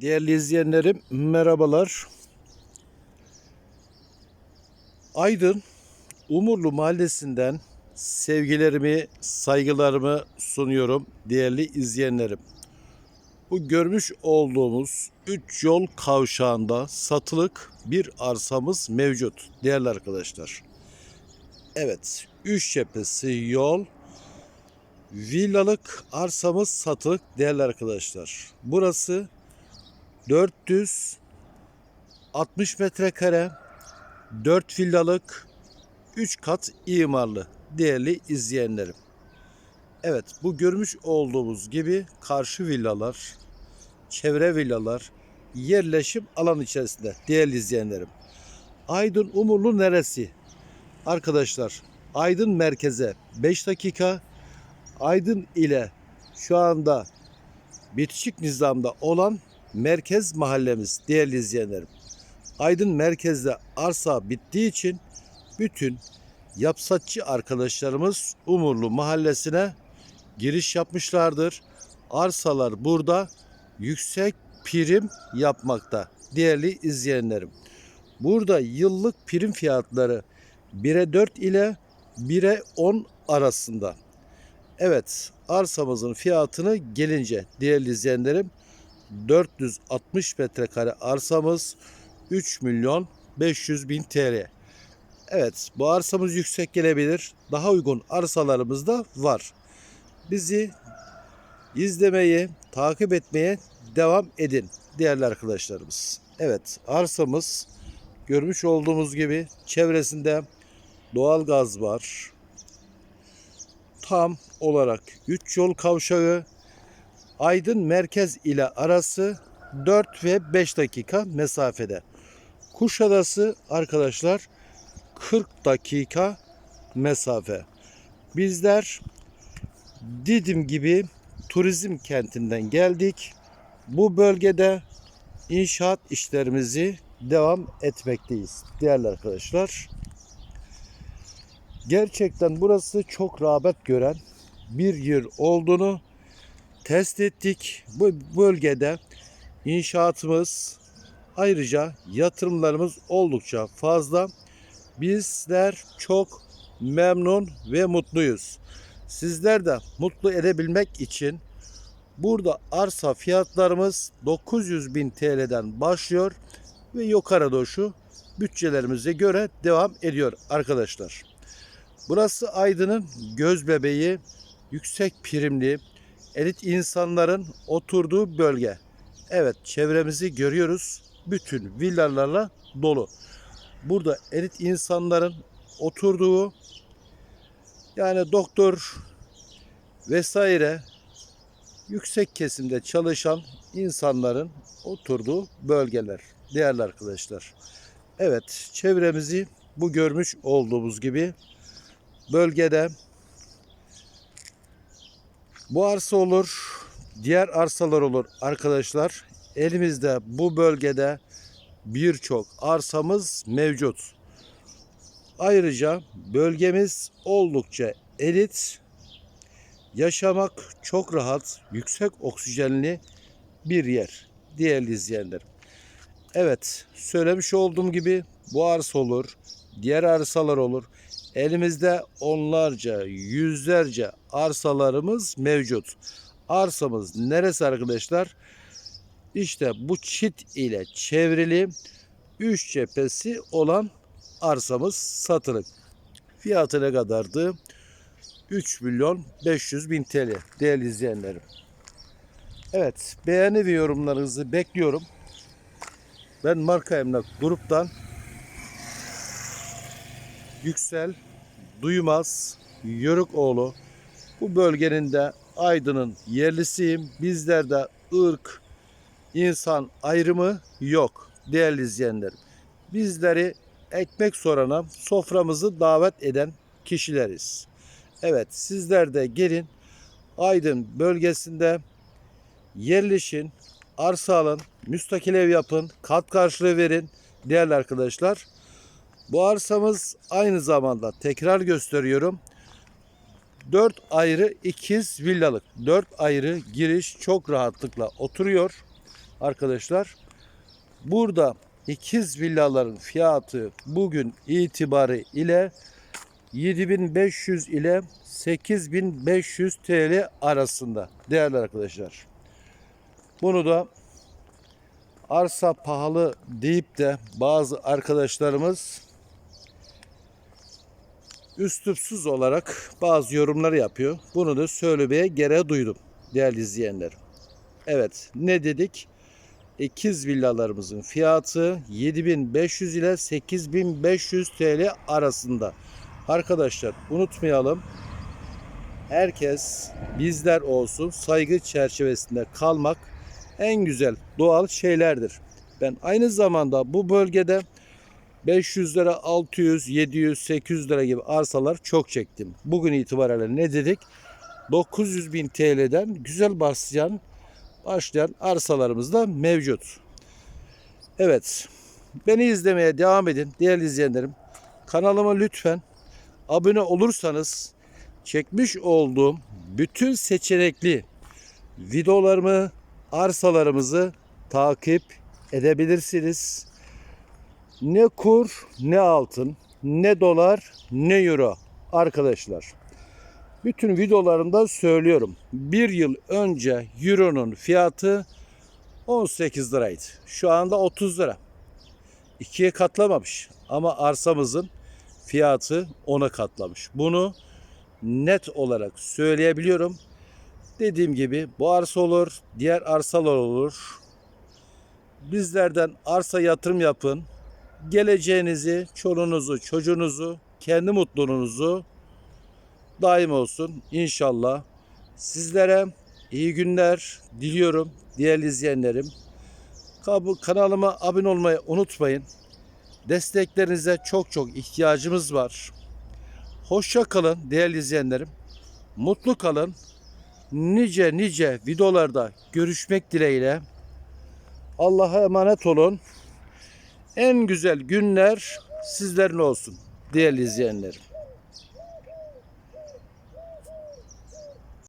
Değerli izleyenlerim merhabalar. Aydın Umurlu Mahallesi'nden sevgilerimi, saygılarımı sunuyorum değerli izleyenlerim. Bu görmüş olduğumuz 3 yol kavşağında satılık bir arsamız mevcut değerli arkadaşlar. Evet, üç cephesi yol, villalık arsamız satılık değerli arkadaşlar. Burası 460 metrekare, 4 villalık, 3 kat imarlı değerli izleyenlerim. Evet bu görmüş olduğumuz gibi karşı villalar, çevre villalar, yerleşim alan içerisinde değerli izleyenlerim. Aydın Umurlu neresi? Arkadaşlar Aydın merkeze 5 dakika, Aydın ile şu anda bitişik nizamda olan merkez mahallemiz değerli izleyenlerim. Aydın merkezde arsa bittiği için bütün yapsatçı arkadaşlarımız Umurlu mahallesine giriş yapmışlardır. Arsalar burada yüksek prim yapmakta değerli izleyenlerim. Burada yıllık prim fiyatları 1'e 4 ile 1'e 10 arasında. Evet arsamızın fiyatını gelince değerli izleyenlerim 460 metrekare arsamız 3 milyon 500 bin TL. Evet bu arsamız yüksek gelebilir. Daha uygun arsalarımız da var. Bizi izlemeyi, takip etmeye devam edin değerli arkadaşlarımız. Evet arsamız görmüş olduğumuz gibi çevresinde doğal gaz var. Tam olarak 3 yol kavşağı Aydın merkez ile arası 4 ve 5 dakika mesafede. Kuşadası arkadaşlar 40 dakika mesafe. Bizler Didim gibi turizm kentinden geldik. Bu bölgede inşaat işlerimizi devam etmekteyiz değerli arkadaşlar. Gerçekten burası çok rağbet gören bir yer olduğunu test ettik. Bu bölgede inşaatımız ayrıca yatırımlarımız oldukça fazla. Bizler çok memnun ve mutluyuz. Sizler de mutlu edebilmek için burada arsa fiyatlarımız 900 bin TL'den başlıyor ve yukarı doğru bütçelerimize göre devam ediyor arkadaşlar. Burası Aydın'ın göz bebeği, yüksek primli, elit insanların oturduğu bölge. Evet çevremizi görüyoruz. Bütün villalarla dolu. Burada elit insanların oturduğu yani doktor vesaire yüksek kesimde çalışan insanların oturduğu bölgeler değerli arkadaşlar. Evet çevremizi bu görmüş olduğumuz gibi bölgede bu arsa olur, diğer arsalar olur arkadaşlar. Elimizde bu bölgede birçok arsamız mevcut. Ayrıca bölgemiz oldukça elit, yaşamak çok rahat, yüksek oksijenli bir yer değerli izleyenlerim. Evet, söylemiş olduğum gibi bu arsa olur, diğer arsalar olur. Elimizde onlarca, yüzlerce arsalarımız mevcut. Arsamız neresi arkadaşlar? İşte bu çit ile çevrili 3 cephesi olan arsamız satılık. Fiyatı ne kadardı? 3 milyon 500 bin TL değerli izleyenlerim. Evet beğeni ve yorumlarınızı bekliyorum. Ben Marka Emlak gruptan Yüksel Duymaz Yörükoğlu bu bölgenin de Aydın'ın yerlisiyim. Bizlerde ırk, insan ayrımı yok değerli izleyenlerim. Bizleri ekmek sorana soframızı davet eden kişileriz. Evet sizler de gelin Aydın bölgesinde yerleşin, arsa alın, müstakil ev yapın, kat karşılığı verin değerli arkadaşlar. Bu arsamız aynı zamanda tekrar gösteriyorum. 4 ayrı ikiz villalık. 4 ayrı giriş çok rahatlıkla oturuyor. arkadaşlar. Burada ikiz villaların fiyatı bugün itibarı ile 7500 ile 8500 TL arasında değerli arkadaşlar. Bunu da arsa pahalı deyip de bazı arkadaşlarımız üslupsuz olarak bazı yorumlar yapıyor. Bunu da söylemeye gereği duydum değerli izleyenler. Evet ne dedik? İkiz villalarımızın fiyatı 7500 ile 8500 TL arasında. Arkadaşlar unutmayalım. Herkes bizler olsun saygı çerçevesinde kalmak en güzel doğal şeylerdir. Ben aynı zamanda bu bölgede 500 lira, 600, 700, 800 lira gibi arsalar çok çektim. Bugün itibariyle ne dedik? 900 bin TL'den güzel başlayan başlayan arsalarımız da mevcut. Evet. Beni izlemeye devam edin değerli izleyenlerim. Kanalıma lütfen abone olursanız çekmiş olduğum bütün seçenekli videolarımı, arsalarımızı takip edebilirsiniz. Ne kur, ne altın, ne dolar, ne euro arkadaşlar. Bütün videolarımda söylüyorum. Bir yıl önce euronun fiyatı 18 liraydı. Şu anda 30 lira. İkiye katlamamış. Ama arsamızın fiyatı 10'a katlamış. Bunu net olarak söyleyebiliyorum. Dediğim gibi bu arsa olur, diğer arsalar olur. Bizlerden arsa yatırım yapın. Geleceğinizi, çoluğunuzu, çocuğunuzu, kendi mutluluğunuzu daim olsun inşallah. Sizlere iyi günler diliyorum değerli izleyenlerim. Kanalıma abone olmayı unutmayın. Desteklerinize çok çok ihtiyacımız var. Hoşça kalın değerli izleyenlerim. Mutlu kalın. Nice nice videolarda görüşmek dileğiyle. Allah'a emanet olun. En güzel günler sizlerin olsun değerli izleyenlerim.